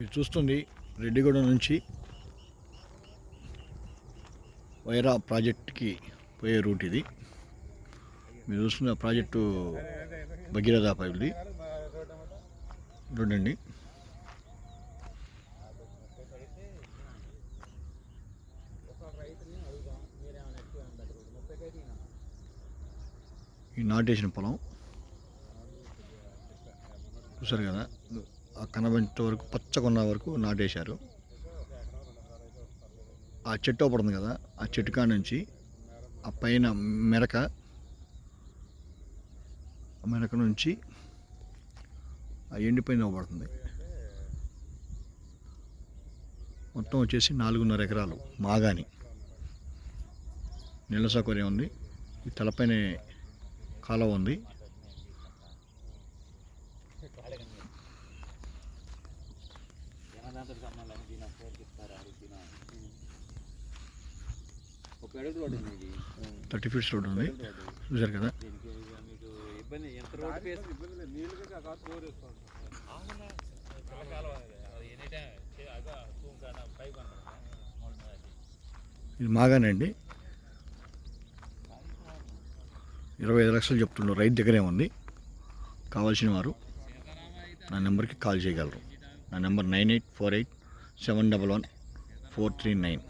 మీరు చూస్తుంది రెడ్డిగూడెం నుంచి వైరా ప్రాజెక్ట్కి పోయే రూట్ ఇది. మీరు చూస్తున్న ప్రాజెక్టు భగీరథ పైపుది. చూడండి. ఈ నాటేసిన పొలం. చూసారు కదా? కనబెంట వరకు పచ్చగొన్న వరకు నాటేశారు. ఆ చెట్టు పడుతుంది కదా ఆ చెట్టు కాడ నుంచి ఆ పైన మెరక ఆ మెరక నుంచి ఆ ఎండిపోయిన పడుతుంది. మొత్తం వచ్చేసి నాలుగున్నర ఎకరాలు మాగాని. నీళ్ళ సౌకర్యం ఉంది. ఈ తలపైన కాలువ ఉంది. థర్టీ ఫీట్స్ రోడ్ ఉంది. చూసారు కదా? దీనికి ఇక మీకు ఇబ్బంది ఎంత రోడ్డు ఫేస్ ఇది మాగానే అండి. ఇరవై ఐదు లక్షలు చెప్తున్నారు. రైతు దగ్గరే ఉంది. కావాల్సిన వారు నా నెంబర్కి కాల్ చేయగలరు. நான் number nine eight four eight seven double one four three nine.